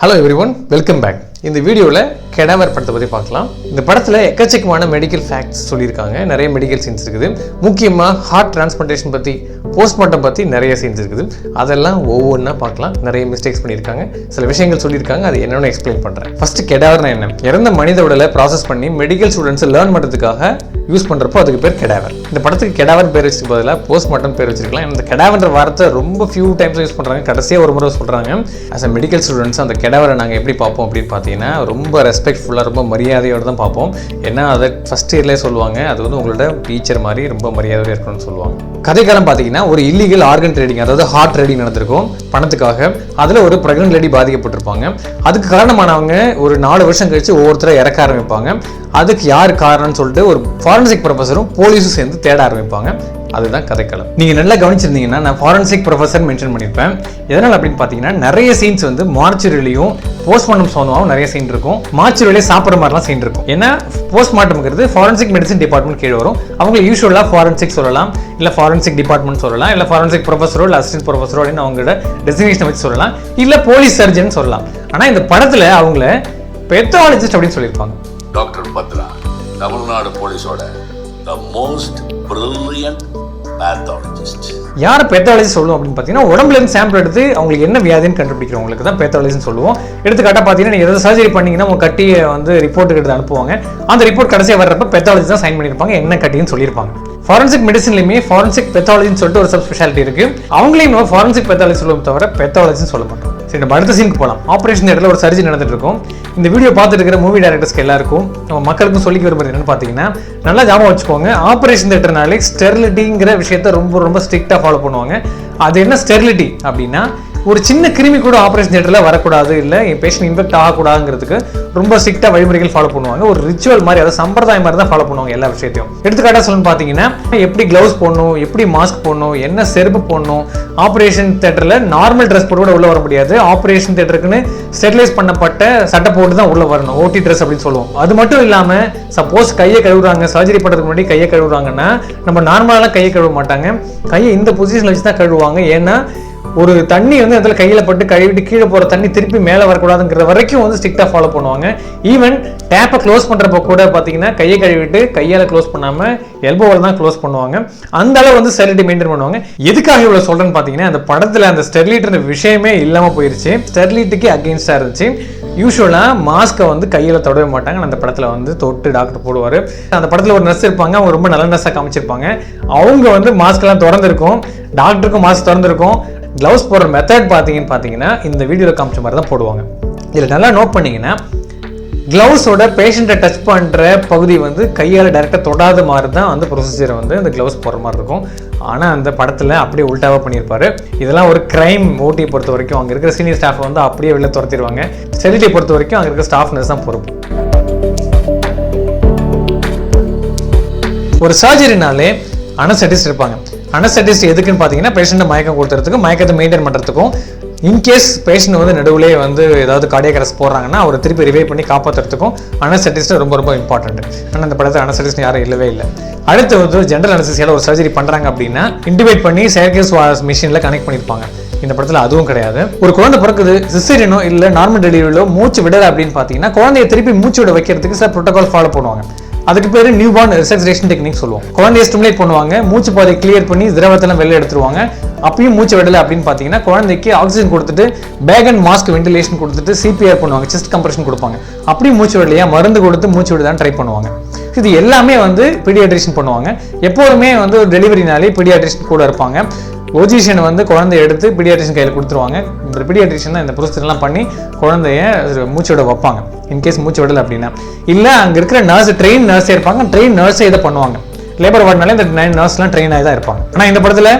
Hello everyone welcome back இந்த வீடியோவில் cadaver படத்தை பற்றி பார்க்கலாம். இந்த படத்தில் எக்கச்சக்கமான மெடிக்கல் ஃபேக்ட்ஸ் சொல்லியிருக்காங்க. நிறைய மெடிக்கல் சீன்ஸ் இருக்குது. முக்கியமாக ஹார்ட் டிரான்ஸ்பிளான்டேஷன் பற்றி போஸ்ட்மார்ட்டம் பற்றி நிறைய சீன்ஸ் இருக்குது. அதெல்லாம் ஒவ்வொன்றா பார்க்கலாம். நிறைய மிஸ்டேக்ஸ் பண்ணியிருக்காங்க. சில விஷயங்கள் சொல்லியிருக்காங்க. அது என்னென்னு எக்ஸ்பிளைன் பண்ணுறேன் ஃபஸ்ட்டு கெடாவர்னா என்ன? இறந்த மனித உடலை ப்ராசஸ் பண்ணி மெடிக்கல் ஸ்டூடெண்ட்ஸ் லேர்ன் பண்ணுறதுக்காக யூஸ் பண்ணுறப்போ அதுக்கு பேர் கெடாவர். இந்த படத்துக்கு கெடாவர் பேர் வச்சுக்கு பதிலாக போஸ்ட்மார்ட்டம் பேர் வச்சிருக்கலாம். இந்த கெடாவன்ற வார்த்தை ரொம்ப ஃபியூ டைம்ஸ் யூஸ் பண்ணுறாங்க கடைசியாக ஒரு முறை சொல்கிறாங்க அஸ் அ மெடிக்கல் ஸ்டூடெண்ட்ஸ் அந்த கெடாவரை நாங்கள் எப்படி பார்ப்போம் அப்படின்னு பார்த்தீங்கன்னா ரொம்ப ரெஸ்பெக்ட்ஃபுல்லாக ரொம்ப மரியாதையோடு தான் பார்ப்போம். ஏன்னா அதை ஃபஸ்ட் இயர்லேயே சொல்லுவாங்க. அது வந்து உங்களோட டீச்சர் மாதிரி ரொம்ப மரியாதையாக இருக்கணும்னு சொல்லுவாங்க. கதைக்காலம் பார்த்தீங்கன்னா ஒரு இல்லீகல் ஆர்கன் ட்ரேடிங் அதாவது ஹார்ட் ட்ரேடிங் நடந்திருக்கும். பணத்துக்காக. அதில் ஒரு ப்ரெக்னென்ட் லேடி பாதிக்கப்பட்டிருப்பாங்க. அதுக்கு காரணமானவங்க ஒரு நாலு வருஷம் கழிச்சு ஒவ்வொருத்தரும் இறக்க ஆரம்பிப்பாங்க. அதுக்கு யார் காரணம்னு சொல்லிட்டு ஒரு ஃபாரன்சிக் ப்ரொஃபஸரும் போலீஸும் சேர்ந்து தேட ஆரம்பிப்பாங்க. அதுதான் கதைக்களம். நீங்கள் நல்லா கவனிச்சிருந்தீங்கன்னா நான் ஃபாரன்சிக் ப்ரொஃபஸர் மென்ஷன் பண்ணியிருப்பேன். எதனால் அப்படின்னு பார்த்தீங்கன்னா நிறைய சீன்ஸ் வந்து மார்ச்சுரிலையும் போஸ்ட்மார்ட்டம் சோனமாகவும் நிறைய சீன் இருக்கும். மார்ச்சுரிலே சாப்பிட்ற மாதிரிலாம் சீன் இருக்கும். ஏன்னா போஸ்ட்மார்ட்டம்ங்கிறது ஃபாரன்சிக் மெடிசன் டிபார்ட்மெண்ட் கீழே வரும். அவங்க யூஸ்வலாக ஃபாரன்சிக் சொல்லலாம். இல்லை ஃபாரன்சிக் டிபார்ட்மெண்ட் சொல்லலாம். இல்லை ஃபாரன்சிக் ப்ரொஃபஸரோ இல்லை அசிஸ்டன்ட் ப்ரொஃபஸரோ அப்படின்னு அவங்களோட டெசினேஷனை வச்சு சொல்லலாம். இல்லை போலீஸ் சர்ஜன் சொல்லலாம். ஆனால் இந்த படத்தில் அவங்கள பெத்தாலஜிஸ்ட் அப்படின்னு சொல்லியிருப்பாங்க. டாக்டர் பத்ரா தமிழ்நாடு போலீஸோட த மோஸ்ட் பிரில்லியன்ட் பேத்தாலஜிஸ்ட் யார் பேத்தாலஜி சொல்லுவோம் அப்படின்னு பார்த்தீங்கன்னா உடம்புல இருந்து சாம்பிள் எடுத்து அவங்களுக்கு என்ன வியாதின்னு கண்டுபிடிக்கிறவங்களுக்கு தான் பேத்தாலஜின்னு சொல்லுவோம். எடுத்துக்காட்டாக பார்த்தீங்கன்னா நீங்கள் எதாவது சர்ஜரி பண்ணீங்கன்னா உங்கள் கட்டியை வந்து ரிப்போர்ட்டுக்கு எடுத்து அனுப்புவாங்க. அந்த ரிப்போர்ட் கடைசியாக வர்றப்ப பேத்தாலஜி தான் சைன் பண்ணியிருப்பாங்க என்ன கட்டின்னு சொல்லியிருப்பாங்க. ஃபாரன்சிக் மெடிசன்லையுமே ஃபாரன்சிக் பெத்தாலஜின்னு சொல்லிட்டு ஒரு சப் ஸ்பெஷாலிட்டி இருக்கு. அவங்களையும் நம்ம ஃபாரன்சிக் பெத்தாலஜி சொல்லுவோம் தவிர பெத்தாலஜின்னு சொல்ல மாட்டோம். சரி நம்ம அடுத்த சீனுக்கு போகலாம் ஆப்ரேஷன் இடத்துல ஒரு சர்ஜரி நடந்துட்டு இருக்கும். இந்த வீடியோ பார்த்துட்டு இருக்கிற மூவி டேரக்டர்ஸ்க்கு எல்லாருக்கும் நம்ம மக்களுக்கும் சொல்லிக்க விரும்புறது என்னன்னு பார்த்தீங்கன்னா நல்லா ஞாபகம் வச்சுக்கோங்க. ஆப்ரேஷன் தேட்டர்னாலே ஸ்டெர்லிட்டிங்கிற விஷயத்த ரொம்ப ரொம்ப ஸ்ட்ரிக்டாக ஃபாலோ பண்ணுவாங்க. அது என்ன ஸ்டெர்லிட்டி அப்படின்னா ஒரு சின்ன கிருமி கூட ஆப்ரேஷன் தேட்டரில் வரக்கூடாது இல்லை என் பேஷண்ட் இன்ஃபெக்ட் ஆகக்கூடாதுங்கிறதுக்கு ரொம்ப ஸ்ட்ரிக்டாக வழிமுறைகள் ஃபாலோ பண்ணுவாங்க. ஒரு ரிச்சுவல் மாதிரி அதாவது சம்பிரதாயம் மாதிரி தான் ஃபாலோ பண்ணுவாங்க எல்லா விஷயத்தையும். எடுத்துக்காட்டாக சொல்லணும்னு பார்த்தீங்கன்னா எப்படி க்ளவுஸ் போடணும் எப்படி மாஸ்க் போடணும் என்ன செருப்பு போடணும் ஆப்ரேஷன் தேட்டரில் நார்மல் ட்ரெஸ் போட்டு கூட உள்ளே வர முடியாது. ஆப்ரேஷன் தேட்டருக்குன்னு ஸ்டெர்லைஸ் பண்ணப்பட்ட சட்டை போட்டு தான் உள்ளே வரணும். ஓடி ட்ரெஸ் அப்படின்னு சொல்லுவோம். அது மட்டும் இல்லாமல் சப்போஸ் கையை கழுவுறாங்க சர்ஜரி பண்ணுறதுக்கு முன்னாடி கையை கழுவுறாங்கன்னா நம்ம நார்மலாக கையை கழுவ மாட்டாங்க. கையை இந்த பொசிஷனில் வச்சு தான் கழுவுவாங்க. ஏன்னா ஒரு தண்ணி வந்து அதில் கையில் பட்டு கழுவிட்டு கீழே போகிற தண்ணி திருப்பி மேலே வரக்கூடாதுங்கிற வரைக்கும் வந்து ஸ்ட்ரிக்டாக ஃபாலோ பண்ணுவாங்க. ஈவன் டேப்பை க்ளோஸ் பண்ணுறப்ப கூட பார்த்தீங்கன்னா கையை கழுவிட்டு கையால் க்ளோஸ் பண்ணாமல் எல்போவில் தான் க்ளோஸ் பண்ணுவாங்க. அந்த அளவு வந்து ஸ்டெரிலிட்டி மெயின்டைன் பண்ணுவாங்க. எதுக்காக இவ்வளோ சொல்கிறேன்னு பார்த்தீங்கன்னா அந்த படத்தில் அந்த ஸ்டெர்லிட்டுன்ற விஷயமே இல்லாமல் போயிருச்சு. ஸ்டெர்லிட்டுக்கு அகெயின்ஸ்டாக இருந்துச்சு. யூஸ்வலாக மாஸ்க்கை வந்து கையில் தொடவே மாட்டாங்க. அந்த படத்தில் வந்து தொட்டு டாக்டர் போடுவார். அந்த படத்தில் ஒரு நர்ஸ் இருப்பாங்க. அவங்க ரொம்ப நல்ல நர்ஸாக காமிச்சிருப்பாங்க. அவங்க வந்து மாஸ்க்லாம் திறந்துருக்கும். டாக்டருக்கும் மாஸ்க் திறந்துருக்கும். க்ளவுஸ் போடுற மெத்தட் பார்த்தீங்கன்னு பார்த்தீங்கன்னா இந்த வீடியோவில் காமிச்ச மாதிரி தான் போடுவாங்க. இதில் நல்லா நோட் பண்ணிங்கன்னா க்ளவுஸோட பேஷண்ட்டை டச் பண்ணுற பகுதி வந்து கையால் டேரெக்டாக தொடாத மாதிரி தான் வந்து ப்ரொசீஜரை வந்து இந்த க்ளவுஸ் போடுற மாதிரி இருக்கும். ஆனால் அந்த படத்தில் அப்படியே உல்ட்டாவாக பண்ணியிருப்பாரு. இதெல்லாம் ஒரு க்ரைம் ஓட்டியை பொறுத்த வரைக்கும் அங்கே இருக்கிற சீனியர் ஸ்டாஃப் வந்து அப்படியே வெளில துரத்திடுவாங்க. செலிட்டியை பொறுத்த வரைக்கும் அங்கே இருக்கிற ஸ்டாஃப் நர்ஸ் தான் பொறுப்பு. ஒரு சர்ஜரினாலே அனஸ்தட்டிஸ்ட் இருப்பாங்க. அனஸ்தட்டிஸ்ட் எதுக்குன்னு பார்த்தீங்கன்னா பேஷண்ட்டை மயக்கம் கொடுத்துறதுக்கும் மயக்கத்தை மெயின்டைன் பண்ணுறதுக்கும் இன்கேஸ் பேஷண்ட் வந்து நடுவுலே வந்து ஏதாவது கார்டியாக கரஸ் போடுறாங்கன்னா அவரை திருப்பி ரிவைவ் பண்ணி காப்பாற்றுறதுக்கும் அனஸ்தட்டிஸ்ட் ரொம்ப ரொம்ப இம்பார்ட்டன்ட் ஆனால் அந்த படத்தில் அனஸ்தட்டிஸ்ட் யாரும் இல்லவே இல்லை. அடுத்து வந்து ஜென்ரல் அனஸ்தசியால் ஒரு சர்ஜரி பண்ணுறாங்க அப்படின்னா இன்டிவேட் பண்ணி செயற்கை சுவாஸ் மிஷினில் கனெக்ட் பண்ணியிருப்பாங்க இந்த படத்தில் அதுவும் கிடையாது. ஒரு குழந்தை பிறக்குது சிசரியனோ இல்லை நார்மல் டெலிவரியிலோ மூச்சு விடலை அப்படின்னு பார்த்தீங்கன்னா குழந்தைய திருப்பி மூச்சு விட வைக்கிறதுக்கு சார் ப்ரோட்டோகால் ஃபாலோ பண்ணுவாங்க. அதுக்கு பேர் நியூ பார்ன் ரிசர்வேஷன் டெக்னிக் சொல்லுவோம். குழந்தைய ஸ்டிமுலேட் பண்ணுவாங்க மூச்சு பாதை கிளியர் பண்ணி திரவத்தெல்லாம் வெளில எடுத்துருவாங்க. அப்பயும் மூச்சு விடலை அப்படின்னு பார்த்தீங்கன்னா குழந்தைக்கு ஆக்சிஜன் கொடுத்துட்டு பேக் அண்ட் மாஸ்க் வென்டிலேஷன் கொடுத்துட்டு சிபிஆர் பண்ணுவாங்க செஸ்ட் கம்ப்ரெஷன் கொடுப்பாங்க. அப்படியும் மூச்சு விடலையா? மருந்து கொடுத்து மூச்சு விடுதான் ட்ரை பண்ணுவாங்க. இது எல்லாமே வந்து பீடியாட்ரிஷன் பண்ணுவாங்க. எப்போதுமே வந்து ஒரு டெலிவரினாலே பீடியாட்ரிஷன் கூட இருப்பாங்க. ஓஜிஷியன் வந்து குழந்தைய எடுத்து பீடியாட்ரிஷன் கையில் கொடுத்துருவாங்க. இந்த பீடியாட்ரிஷன் தான் இந்த ப்ரொசீஜர்லாம் பண்ணி குழந்தைய மூச்சு விட வைப்பாங்க. இன்கேஸ் மூச்சு விடலை அப்படின்னா. இல்லை அங்கே இருக்கிற நர்ஸ் ட்ரெயின் நர்ஸே இருப்பாங்க. ட்ரெயின் நர்ஸே இதை பண்ணுவாங்க. லேபர் வார்டுனால இந்த நைன் நர்ஸ்லாம் ட்ரெயின் ஆகி தான் இருப்பாங்க. ஆனால் இந்த படத்தில்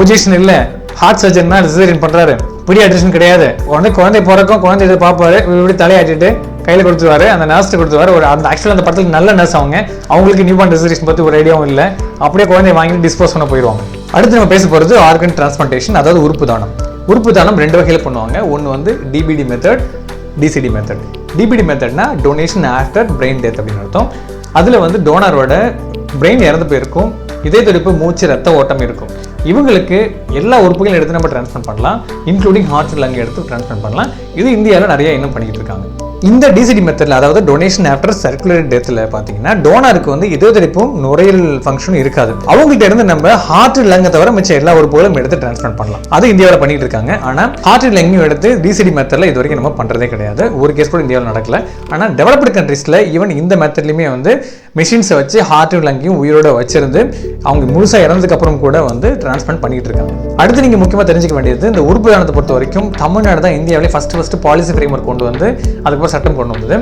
ஓஜிஷன் இல்லை. ஹார்ட் சர்ஜன் தான் சிசேரியன் பண்ணுறாரு பீடியாட்ரிஷன் கிடையாது. உடனே குழந்தை பிறக்கும் குழந்தை இதை பார்ப்பாரு. இப்படி தலையாட்டிட்டு கையில் கொடுத்துருவாரு அந்த நர்ஸ்ட்டு கொடுத்துருவாரு. ஒரு அந்த ஆக்சுவலாக அந்த படத்தில் நல்ல நர்ஸ் அவங்க. அவங்களுக்கு நியூ பார்ன் ரிசர்வேஷன் பற்றி ஒரு ஐடியாவும் இல்லை. அப்படியே குழந்தைய வாங்கி டிஸ்போஸ் பண்ண போயிடுவாங்க. அடுத்து நம்ம பேச போகிறது ஆர்கன் டிரான்ஸ்பிளான்டேஷன் அதாவது உறுப்பு தானம். உறுப்பு தானம் ரெண்டு வகையில் பண்ணுவாங்க. ஒன்று வந்து DBD method DCD method DBT மெத்தட்னா டொனேஷன் ஆஃப்டர் பிரெயின் டெத் அப்படின்னு அர்த்தம். அதில் வந்து டோனரோட பிரெயின் இறந்து போயிருக்கும். இதய துடிப்பு மூச்சு ரத்த ஓட்டம் இருக்கும். இவங்களுக்கு எல்லா உறுப்புகளும் எடுத்து நம்ம டிரான்ஸ்பிளான் பண்ணலாம். இன்க்ளூடிங் ஹார்ட் லங் எடுத்து ட்ரான்ஸ்ஃபர் பண்ணலாம். இது இந்தியாவில் நிறைய இன்னும் பண்ணிக்கிட்டு இருக்காங்க. இந்த டிசிடி மெத்தடில் அதாவது டொனேஷன் ஆஃப்டர் சர்க்குலர் டெத்தில் பார்த்தீங்கன்னா டோனருக்கு வந்து இதயத்தடிப்பும் நுரையீரல் ஃபங்க்ஷனும் இருக்காது. அவங்கள்ட்ட இருந்து நம்ம ஹார்ட் லங்கை தவிர மிச்சம் எல்லா உறுப்புகளும் எடுத்து டிரான்ஸ்பிளான் பண்ணலாம். அது இந்தியாவில் பண்ணிட்டு இருக்காங்க. ஆனால் ஹார்ட் லங்கையும் எடுத்து டிசிடி மெத்தடில் இது வரைக்கும் நம்ம பண்ணுறதே கிடையாது. ஒரு கேஸ் கூட இந்தியாவில் நடக்கல. ஆனால் டெவலப்டு கண்ட்ரீஸில் ஈவன் இந்த மெத்தட்லையுமே வந்து மிஷின்ஸை வச்சு ஹார்ட் லங்கையும் உயிரோட வச்சிருந்து அவங்க முழுசாக இறந்ததுக்கப்புறம் கூட வந்து டிரான்ஸ்பிளான் பண்ணிட்டு இருக்காங்க. அடுத்து நீங்கள் முக்கியமாக தெரிஞ்சுக்க வேண்டியது இந்த உறுப்பு தானத்தை பொறுத்த வரைக்கும் தமிழ்நாடு தான் இந்தியாவிலே ஃபர்ஸ்ட் ஃபர்ஸ்ட் பாலிசி ஃப்ரேம் கொண்டு வந்து அதுக்கு அதுக்கப்புறம் சட்டம் கொண்டு வந்தது.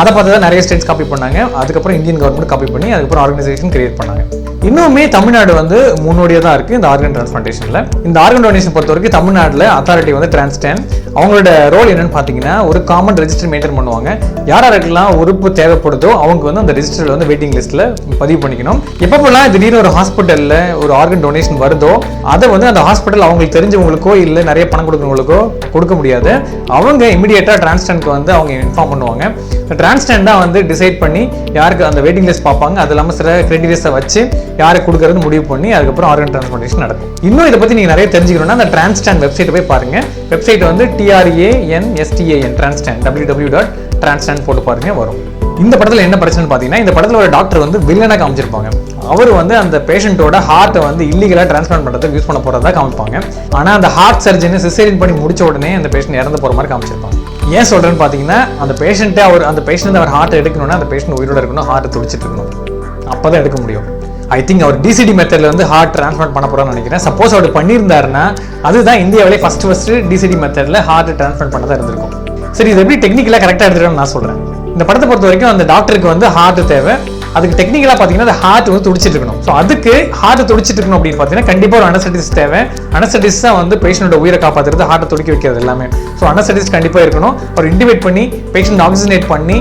அதை பார்த்து தான் நிறைய ஸ்டேட்ஸ் காப்பி பண்ணாங்க. அதுக்கப்புறம் இந்தியன் கவர்மெண்ட் காப்பி பண்ணி அதுக்கப்புறம் ஆர்கனைசேஷன் கிரியேட் பண்ணாங்க. இன்னுமே தமிழ்நாடு வந்து முன்னோடியாக தான் இருக்குது இந்த ஆர்கன் டிரான்ஸ்பிளான்டேஷனில் இந்த ஆர்கன் டொனேஷன் பொறுத்த வரைக்கும் தமிழ்நாட்டில் அத்தாரிட்டி வந்து டிரான்ஸ்டேன் அவங்களோட ரோல் என்னன்னு பார்த்தீங்கன்னா ஒரு காமன் ரெஜிஸ்டர் மெயின்டைன் பண்ணுவாங்க. யார் யாருக்கெல்லாம் உறுப்பு தேவைப்படுதோ அவங்க வந்து அந்த ரெஜிஸ்டரில் வந்து வெயிட்டிங் லிஸ்ட்டில் பதிவு பண்ணிக்கணும். எப்பப்பெல்லாம் திடீர்னு ஒரு ஹாஸ்பிட்டலில் ஒரு ஆர்கன் டொனேஷன் வருதோ அதை வந்து அந்த ஹாஸ்பிட்டல் அவங்களுக்கு தெரிஞ்சவங்களுக்கோ இல்லை நிறைய பணம் கொடுக்குறவங்களுக்கோ கொடுக்க முடியாது. அவங்க இமிடியேட்டாக டிரான்ஸ்டன்க்கு வந்து அவங்க இன்ஃபார்ம் பண்ணுவாங்க. டிரான்ஸ்டன் தான் வந்து டிசைட் பண்ணி யாருக்கு அந்த வெயிட்டிங் லிஸ்ட் பார்ப்பாங்க. அது இல்லாமல் சில கிரெடிட்டர்ஸை வச்சு யாருக்கு கொடுக்கறது முடிவு பண்ணி அதுக்கப்புறம் ஆர்கன் டிரான்ஸ்போர்டேஷன் நடக்கும். இன்னும் இதை பற்றி நீங்கள் நிறைய தெரிஞ்சுக்கணும்னா அந்த டிரான்ஸ்டான் வெப்சைட்டை போய் பாருங்க. வெப்சைட் வந்து T R A N S T A N Transtan W W dot Transtan போட்டு பாருங்க வரும். இந்த படத்தில் என்ன பிரச்சனைன்னு பார்த்தீங்கன்னா இந்த படத்தில் ஒரு டாக்டர் வந்து வில்லனாக காமிச்சிருப்பாங்க. அவர் வந்து அந்த பேஷண்ட்டோட ஹார்ட்டை வந்து இல்லீகலாக டிரான்ஸ்பிளான் பண்ணுறதுக்கு யூஸ் பண்ண போகிறதா காமிப்பாங்க. ஆனால் அந்த ஹார்ட் சர்ஜனை சிசேரியன் பண்ணி முடிச்ச உடனே அந்த பேஷண்ட் இறந்து போகிற மாதிரி காமிச்சிருப்பாங்க. ஏன் சொல்கிறேன்னு பார்த்தீங்கன்னா அந்த பேஷண்ட்டை அவர் அந்த பேஷண்ட் அவர் ஹார்ட் எடுக்கணும்னா அந்த பேஷண்ட் உயிரோட இருக்கணும் ஹார்ட் துடிச்சிட்டு இருக்கணும். அப்போ தான் எடுக்க முடியும். ஐ திங்க் அவர் டிசிடி மெத்தடில் வந்து ஹார்ட் டிரான்ஸ்பிளான்ட் பண்ண போகிறான்னு நினைக்கிறேன். சப்போஸ் அவர் பண்ணியிருந்தாருன்னா அதுதான் இந்தியாவிலே ஃபஸ்ட் ஃபஸ்ட்டு டிசிடி மெத்தடில் ஹார்ட் டிரான்ஸ்பிளான்ட் பண்ணதாக இருந்திருக்கும். சரி இது எப்படி டெக்னிக்கலாக கரெக்டாக எடுத்துருக்கோம்னு நான் சொல்கிறேன் இந்த படத்தை பொறுத்த வரைக்கும் அந்த டாக்டருக்கு வந்து ஹார்ட் தேவை. அதுக்கு டெக்னிக்கலாக பார்த்தீங்கன்னா அது ஹார்ட் வந்து துடிச்சிட்டு இருக்கணும். ஸோ அதுக்கு ஹார்ட் துடிச்சிட்டு இருக்கணும் அப்படின்னு பார்த்தீங்கன்னா கண்டிப்பாக ஒரு அனசட்டிஸ் தேவை. அனசட்டிஸ் தான் வந்து பேஷண்டோட உயிரை காப்பாற்றுறது ஹார்ட்டை துடிக்க வைக்கிறது எல்லாமே. ஸோ அனசட்டிஸ் கண்டிப்பாக இருக்கணும். ஒரு இண்டிவேட் பண்ணி பேஷண்ட் ஆக்சிஜனேட் பண்ணி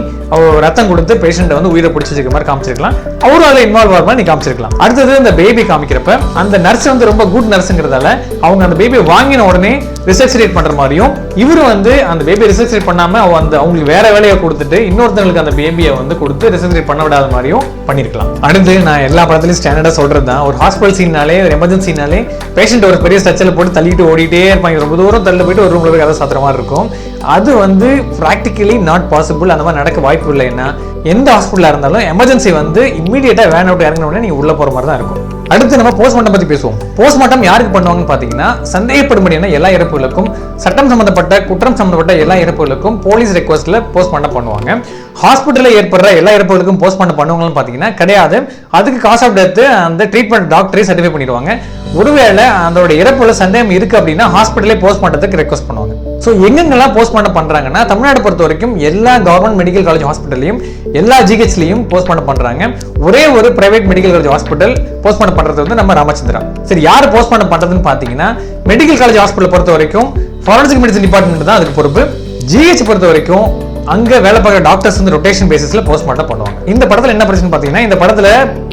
ரத்தம் கொடுத்து பேஷண்ட்டை வந்து உயிரை பிடிச்சி வச்சுக்க மாதிரி காமிச்சிருக்கலாம். அவரும் அதில் இன்வால்வ் ஆகிற மாதிரி நீ காமிச்சிருக்கலாம். அடுத்தது இந்த பேபி காமிக்கிறப்ப அந்த நர்ஸ் வந்து ரொம்ப குட் நர்ஸுங்கிறதால அவங்க அந்த பேபியை வாங்கின உடனே ரிசர்ச்சரேட் பண்ற மாதிரியும் இவர் வந்து அந்த பேபி ரிசர்ச்சரேட் பண்ணாம அவ அந்த அவங்களுக்கு வேற வேலையை கொடுத்துட்டு இன்னொருத்தவங்களுக்கு அந்த பேபியை வந்து கொடுத்து ரிசர்ச்சரேட் பண்ண விடாத மாதிரியும் பண்ணிருக்கலாம். அடுத்து நான் எல்லா படத்துலயும் ஸ்டாண்டர்டாக சொல்றது தான். ஒரு ஹாஸ்பிட்டல் சீனாலே ஒரு எமர்ஜென்சினாலே பேஷண்ட் ஒரு பெரிய ஸ்ட்ரக்சர்ல போட்டு தள்ளிட்டு ஓடிட்டே இருப்பாங்க. ரொம்ப தூரம் தள்ளி போயிட்டு ஒரு ரூமில் போய் கதை சாத்துற மாதிரி இருக்கும். அது வந்து ப்ராக்டிக்கலி நாட் பாசிபிள் அந்த மாதிரி நடக்க வாய்ப்பு రైతులైనా எந்த ஹாஸ்பிட்டலாக இருந்தாலும் எமர்ஜென்சி வந்து இம்மீடியட்டாக வேன் அவுட் இறங்கின உடனே நீங்கள் உள்ளே போகிற மாதிரி தான் இருக்கும். அடுத்து நம்ம போஸ்ட்மார்ட்டம் பற்றி பேசுவோம். போஸ்ட்மார்ட்டம் யாருக்கு பண்ணுவாங்கன்னு பார்த்தீங்கன்னா சந்தேகப்படும்படியான எல்லா இறப்புகளுக்கும் சட்டம் சம்மந்தப்பட்ட குற்றம் சம்மந்தப்பட்ட எல்லா இறப்புகளுக்கும் போலீஸ் ரெக்வஸ்ட்டில் போஸ்ட்மார்ட்டம் பண்ணுவாங்க. ஹாஸ்பிட்டலில் ஏற்படுற எல்லா இறப்புகளுக்கும் போஸ்ட்மார்ட்டம் பண்ணுவாங்கன்னு பார்த்தீங்கன்னா கிடையாது. அதுக்கு காசு ஆஃப் டெத்து அந்த ட்ரீட்மெண்ட் டாக்டரே சர்டிஃபை பண்ணிடுவாங்க. ஒருவேளை அதோட இறப்புல சந்தேகம் இருக்கு அப்படின்னா ஹாஸ்பிட்டலே போஸ்ட்மார்ட்டத்துக்கு ரெக்வஸ்ட் பண்ணுவாங்க. ஸோ எங்கெங்கெல்லாம் போஸ்ட்மார்ட்டம் பண்ணுறாங்கன்னா தமிழ்நாடு பொறுத்த வரைக்கும் எல்லா கவர்மெண்ட் மெடிக்கல் காலேஜ் ஹாஸ்பிட்டல்லையும் எல்லா ஜிஹெச்லையும் போஸ்ட்மார்ட்டம் பண்றாங்க. ஒரே ஒரு private medical college hospital postmortem பண்றது வந்து நம்ம ராமச்சந்திரா. சரி யார் போஸ்ட்மார்ட்டம் பண்றதுன்னு பார்த்தீங்கன்னா மெடிக்கல் காலேஜ் ஹாஸ்பிட்டல் பொறுத்த வரைக்கும் ஃபாரன்சிக் மெடிசன் டிபார்ட்மெண்ட் தான் அதுக்கு பொறுப்பு. ஜிஹெச் பொறுத்த வரைக்கும் அங்க வேலை பார்க்குற டாக்டர்ஸ் வந்து ரொட்டேஷன் பேசிஸ்ல போஸ்ட்மார்ட்டம் பண்ணுவாங்க. இந்த படத்துல என்ன பிரச்சனை பாத்தீங்கன்னா இந்த படத்துல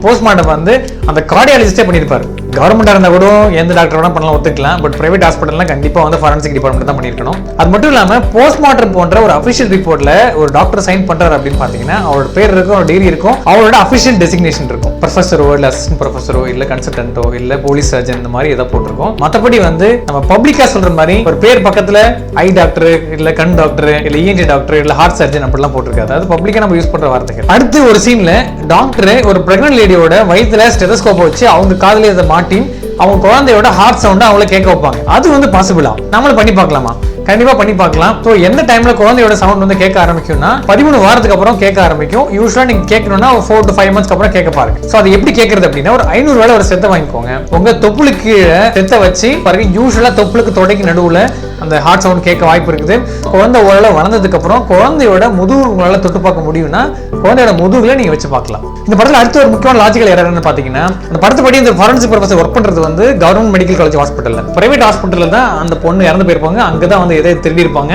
போஸ்ட்மார்ட்டம் வந்து அந்த கார்டியாலஜிஸ்டே பண்ணியிருப்பாரு. கவர்மெண்ட்டாக இருந்தால் கூட எந்த டாக்டர் வேணால் பண்ணலாம் ஒத்துக்கலாம். பட் ப்ரைவேட் ஹாஸ்பிட்டலில் கண்டிப்பாக வந்து ஃபாரன்சிக் டிபார்ட்மெண்ட் தான் பண்ணியிருக்கணும். அது மட்டும் இல்லாமல் போஸ்ட்மார்ட்டம் போன்ற ஒரு அஃபிஷியல் ரிப்போர்ட்டில் ஒரு டாக்டர் சைன் பண்ணுறாரு அப்படின்னு பார்த்தீங்கன்னா அவரோட பேர் இருக்கும் அவரோட டிகிரி இருக்கும் அவரோட அஃபிஷியல் டெசிக்னேஷன் இருக்கும். ப்ரொஃபஸரோ இல்லை அசிஸ்டன்ட் ப்ரொஃபஸரோ இல்லை கன்சல்டன்ட்டோ இல்லை போலீஸ் சர்ஜன் இந்த மாதிரி எதை போட்டிருக்கோம். மற்றபடி வந்து நம்ம பப்ளிக்காக சொல்கிற மாதிரி ஒரு பேர் பக்கத்தில் ஐ டாக்டர் இல்லை கண் டாக்டர் இல்லை இஎன்டி டாக்டர் இல்லை ஹார்ட் சர்ஜன் அப்படிலாம் போட்டிருக்காது. அது பப்ளிக்காக நம்ம யூஸ் பண்ணுற வார்த்தைகள். அடுத்து ஒரு சீனில் டாக்டர் ஒரு பிரெக்னன்ட் லேடியோட வயித்துல ஸ்டெதஸ்கோப்பை வச்சு அவங்க காதுல இதை மாட்டி அவங்க குழந்தையோட ஹார்ட் சவுண்ட் அவங்கள கேட்க வைப்பாங்க. அது வந்து பாசிபிளா நம்மளும் பண்ணி பார்க்கலாமா? கண்டிப்பா பண்ணி பார்க்கலாம். ஸோ எந்த டைம்ல குழந்தையோட சவுண்ட் வந்து கேட்க ஆரம்பிக்கும்னா பதிமூணு வாரத்துக்கு அப்புறம் கேட்க ஆரம்பிக்கும். யூஸ்வலா நீங்க கேட்கணும்னா ஃபோர் டு ஃபைவ் மந்த்ஸ்க்கு அப்புறம் கேட்க பாருங்க. ஸோ அது எப்படி கேட்கறது அப்படின்னா ஒரு ஐநூறு வேலை ஒரு செத்தை வாங்கிக்கோங்க. உங்க தொப்புளுக்கு கீழே செத்தை வச்சு பாருங்க யூஸ்வலா தொப்புளுக்கு தொடைக்கு நடுவுல அந்த ஹார்ட் சவுண்ட் கேட்க வாய்ப்பு இருக்குது. குழந்தை ஓரளவு வளர்ந்ததுக்கு அப்புறம் குழந்தையோட முதுகு உங்களால தொட்டு பார்க்க முடியும்னா குழந்தையோட முதுகுல நீங்க வச்சு பார்க்கலாம். இந்த படத்துல அடுத்த ஒரு முக்கியமான லாஜிக்கல் என்னன்னு பாத்தீங்கன்னா அந்த படத்துப்படி இந்த ஃபாரன்சிக் ப்ரொஃபஸர் ஒர்க் பண்றது வந்து கவர்மெண்ட் மெடிக்கல் காலேஜ் ஹாஸ்பிட்டல்ல பிரைவேட் ஹாஸ்பிட்டல்ல தான் அந்த பொண்ணு இறந்து போயிருப்பாங்க. அங்கதான் வந்து எதை திருடி இருப்பாங்க.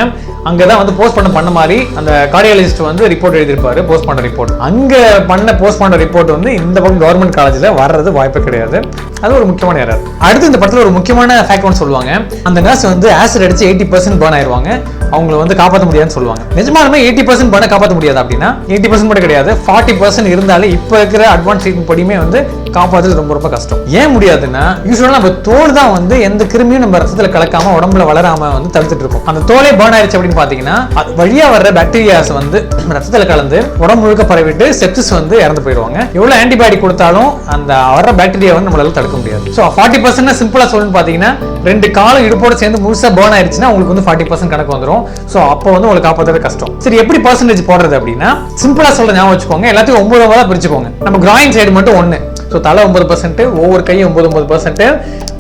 அங்கே தான் வந்து போஸ்ட் பண்ண பண்ண மாதிரி அந்த கார்டியாலஜிஸ்ட் வந்து ரிப்போர்ட் எழுதியிருப்பாரு போஸ்ட் பண்ண ரிப்போர்ட் அங்கே பண்ண போஸ்ட் பண்ண ரிப்போர்ட் வந்து இந்த பக்கம் கவர்மெண்ட் காலேஜில் வர்றது வாய்ப்பே கிடையாது. அது ஒரு முக்கியமான எரர் அடுத்து இந்த படத்தில் ஒரு முக்கியமான ஃபேக்ட் ஒன்று சொல்லுவாங்க. அந்த நர்ஸ் வந்து ஆசிட் படித்து எயிட்டி பர்சன்ட் பேர்ன் ஆயிருவாங்க. அவங்கள வந்து காப்பாற்ற முடியாதுன்னு சொல்லுவாங்க. நிஜமாலுமே எயிட்டி பர்சன்ட் பண்ண காப்பாற்ற முடியாது அப்படின்னா எயிட்டி பர்சன்ட் மட்டும் கிடையாது ஃபார்ட்டி பர்சன்ட் இருந்தாலே இப்போ இருக்கிற அட்வான்ஸ் ட்ரீட்மெண்ட் படியுமே வந்து காப்பாற்றுறது ரொம்ப ரொம்ப கஷ்டம். ஏன் முடியாதுன்னா யூஸ்வலாக நம்ம தோல் தான் வந்து எந்த கிருமியும் நம்ம ரசத்தில் கலக்காம உடம்புல வளராம வந்து தடுத்துட்டு இருக்கும். அந்த தோலே பேர்ன் ஆயிடுச்சு அப்படின்னு பார்த்தீங்கன்னா அது வழியா வர்ற பாக்டீரியாஸ் வந்து ரத்தத்தில் கலந்து உடம்பு முழுக்க பரவிட்டு செப்சிஸ் வந்து இறந்து போயிடுவாங்க. எவ்வளோ ஆன்டிபயோட்டிக் கொடுத்தாலும் அந்த வர்ற பாக்டீரியா வந்து நம்மளால தடுக்க முடியாது. ஸோ ஃபார்ட்டி பர்சன்ட் சிம்பிளாக சொல்லணும்னு பார்த்தீங்கன்னா ரெண்டு காலம் இடுப்போட சேர்ந்து முழுசாக பேர்ன் ஆயிடுச்சுன்னா உங்களுக்கு வந்து ஃபார்ட்டி பர்சன்ட் கணக்கு வந்துடும் ஸோ அப்போ வந்து உங்களுக்கு காப்பாற்றுறது கஷ்டம். சரி எப்படி பர்சன்டேஜ் போடுறது அப்படின்னா சிம்பிளாக சொல்ல ஞாபகம் வச்சுக்கோங்க. எல்லாத்தையும் ஒன்பது ஒன்பதா பிரிச்சுக்கோங்க. நம்ம கிராயின் சைடு மட்டும் ஒன்று ஸோ தலை ஒன்பது பர்சன்ட் ஒவ்வொரு கையும் ஒன்பது ஒன்பது பர்சன்ட்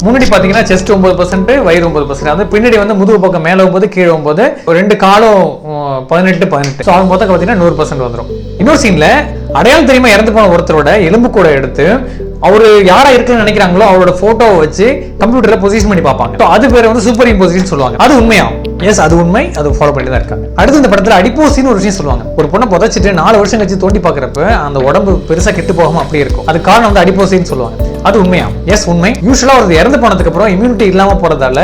முன்னாடி பார்த்தீங்கன்னா செஸ்ட் ஒன்பது பர்சன்ட் வயிறு ஒன்பது பர்சன்ட் அது பின்னாடி வந்து முதுகு பக்கம் மேலே ஒன்பது கீழே ஒன்பது. ஒரு ரெண்டு காலம் பதினெட்டு பதினெட்டு. ஸோ அவங்க மொத்தம் பார்த்தீங்கன்னா நூறு பர்சன்ட் வந்துடும் இன்னொரு சீன்ல அடையாளம் தெரியுமா இறந்து போன ஒருத்தரோட எலும்பு கூட எடுத்து அவர் யாரா இருக்குன்னு நினைக்கிறாங்களோ அவரோட போட்டோவை வச்சு கம்ப்யூட்டர்ல பொசிஷன் பண்ணி பார்ப்பாங்க. அது பேர் வந்து சூப்பர் இம்போசிஷன் சொல்லுவாங்க. அது உண்மையா எஸ் அது உண்மை. அது ஃபாலோ பண்ணி தான் இருக்காங்க. அடுத்து இந்த படத்துல அடிப்போசின்னு ஒரு விஷயம் சொல்லுவாங்க. ஒரு பொண்ணை புதைச்சிட்டு நாலு வருஷம் கழிச்சு தோண்டி பாக்குறப்ப அந்த உடம்பு பெருசா கெட்டு போகாம அப்படியே இருக்கும். அது காரணம் வந்து அடிப்போசின்னு சொல்லுவாங்க. அது உண்மையா எஸ் உண்மை. யூஸ்வலா ஒரு இறந்து போனதுக்கு அப்புறம் இம்யூனிட்டி இல்லாம போறதால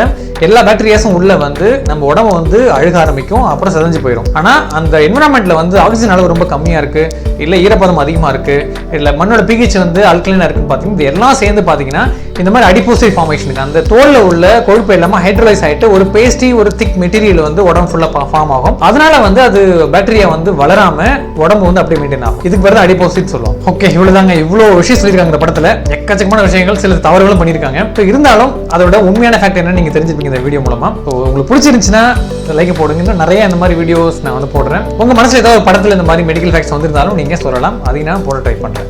எல்லா பாக்டீரியாஸும் உள்ள வந்து நம்ம உடம்பு வந்து அழுக ஆரம்பிக்கும் அப்புறம் செதஞ்சு போயிடும் ஆனா அந்த என்விரான்மெண்ட்ல வந்து ஆக்சிஜன் அளவு ரொம்ப கம்மியா இருக்கு இல்ல ஈரப்பதம் அதிகமா இருக்கு இல்ல மண்ணோட பிஹெச் வந்து அல்கலைனா இருக்குன்னு பாத்தீங்கன்னா இது எல்லாம் சேர்ந்து பாத்தீங்கன்னா இந்த மாதிரி அடிப்பூசை ஃபார்மேஷனுக்கு அந்த தோல்ல உள்ள கொழுப்பு இல்லாமல் ஹைட்ரலைஸ் ஆயிட்டு ஒரு பேஸ்டி ஒரு திக் மெட்டீரியல் வந்து உடம்பு ஃபுல்லா ஃபார்ம் ஆகும். அதனால வந்து அது பாக்டீரியா வந்து வளராம உடம்பு வந்து அப்படியே மெயின்டைன் ஆகும். இதுக்கு பேர் தான் அடிப்போசிட் சொல்லுவோம். ஓகே இவ்வளவுதாங்க. இவ்வளவு விஷயம் சொல்லியிருக்காங்க இந்த படத்துல. எக்கச்சக்கமான விஷயங்கள் சில தவறுகளும் பண்ணியிருக்காங்க. இப்போ இருந்தாலும் அதோட உண்மையான ஃபேக்ட் என்னன்னு நீங்க தெரிஞ்சுப்பீங்க. இந்த வீடியோ மூலமாக ஸோ உங்களுக்கு பிடிச்சிருந்துச்சுன்னா லைக் போடுங்க. இன்னும் நிறைய இந்த மாதிரி வீடியோஸ் நான் வந்து போடுறேன். உங்கள் மனசில் ஏதாவது ஒரு படத்தில் இந்த மாதிரி மெடிக்கல் ஃபேக்ட்ஸ் வந்திருந்தாலும் நீங்க சொல்லலாம். அதையும் நான் போட ட்ரை பண்ணுறேன்